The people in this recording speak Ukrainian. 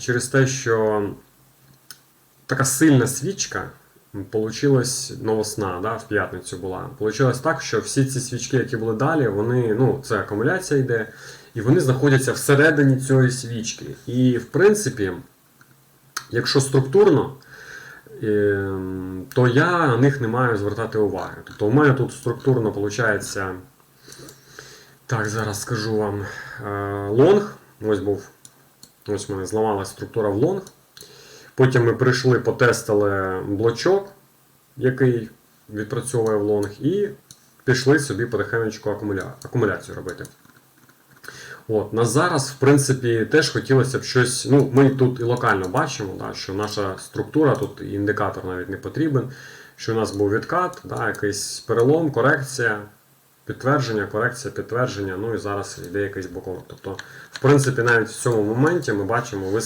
Через те, що така сильна свічка получилась новосна, да, в п'ятницю була. Получилось так, що всі ці свічки, які були далі, вони, ну, це акумуляція йде, і вони знаходяться всередині цієї свічки. І в принципі, якщо структурно, то я на них не маю звертати уваги. Тобто у мене тут структурно виходить. Так, зараз скажу вам. е, Лонг. Ось був. Ось в мене зламалася структура в лонг. Потім ми прийшли, потестили блочок, який відпрацьовує в лонг, і пішли собі потихенечку акумуля... акумуляцію робити. От, на зараз, в принципі, теж хотілося б щось. Ну, ми тут і локально бачимо, да, що наша структура, тут індикатор навіть не потрібен, що у нас був відкат, да, якийсь перелом, корекція, підтвердження, корекція, підтвердження, ну і зараз йде якийсь боковик. Тобто, в принципі, навіть в цьому моменті ми бачимо